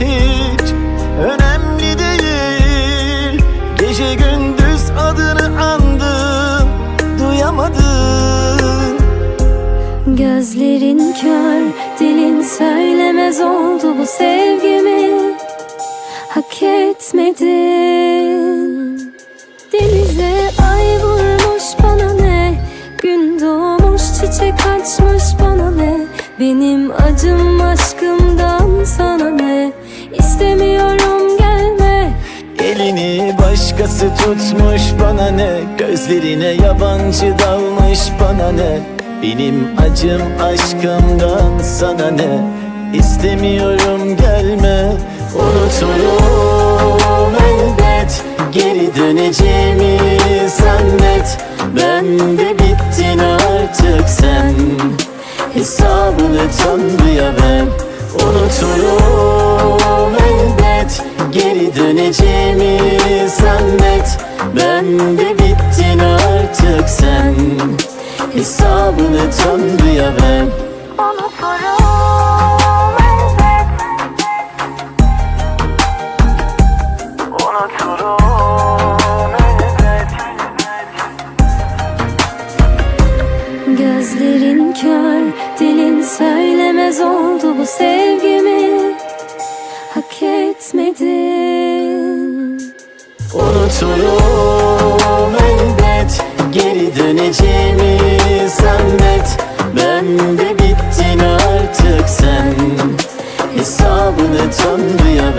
hiç Önemli değil. Gece gündüz adını andım Duyamadın. Gözlerin kör, dilin söylemez oldu bu sevgimi. Hak etmedin. Denize ay vurmuş bana ne? Gün doğmuş çiçek açmış bana ne? Benim acım aşkımdan Başkası tutmuş bana ne? Gözlerine yabancı dalmış bana ne? Benim acım aşkımdan sana ne? İstemiyorum gelme Unuturum. Elbet Geri döneceğimi zannet. Ben de bittin artık sen. Hesabını Tanrı'ya ver Unuturum. Elbet Geri döneceğimi Ben de bittin artık sen. Hesabını Tanrı'ya ver. Unuturum elbet. Gözlerin kör, dilin söylemez oldu bu sevgimi. Hak etmedin Unuturum elbet Geri döneceğimi zannet. Ben de bittin artık sen. Hesabını Tanrı'ya